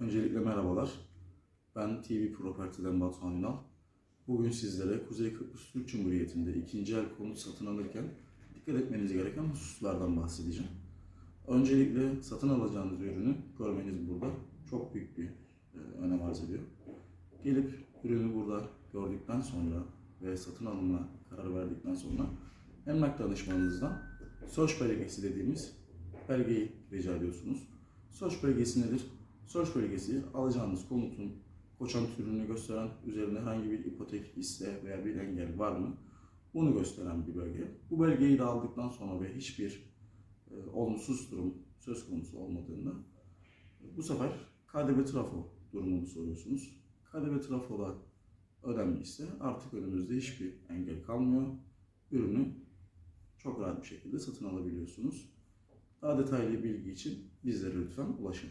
Öncelikle merhabalar. Ben TV Property'den Batuhan Ünal. Bugün sizlere Kuzey Kıbrıs Türk Cumhuriyeti'nde ikinci el konut satın alırken dikkat etmeniz gereken hususlardan bahsedeceğim. Öncelikle satın alacağınız ürünü görmeniz burada çok büyük bir e, önem arz ediyor. Gelip ürünü burada gördükten sonra ve satın alımına karar verdikten sonra emlak danışmanınızdan SOŞ belgesi dediğimiz belgeyi rica ediyorsunuz. SOŞ belgesi nedir? SOŞ belgesi alacağınız konutun koçan türünü gösteren, üzerinde herhangi bir ipotek, iste veya bir engel var mı? Bunu gösteren bir belge. Bu belgeyi de aldıktan sonra ve hiçbir e, olumsuz durum söz konusu olmadığında e, bu sefer KDV trafo durumunu soruyorsunuz. KDV trafo da ödenmişse artık önümüzde hiçbir engel kalmıyor. Ürünü çok rahat bir şekilde satın alabiliyorsunuz. Daha detaylı bilgi için bizlere lütfen ulaşın.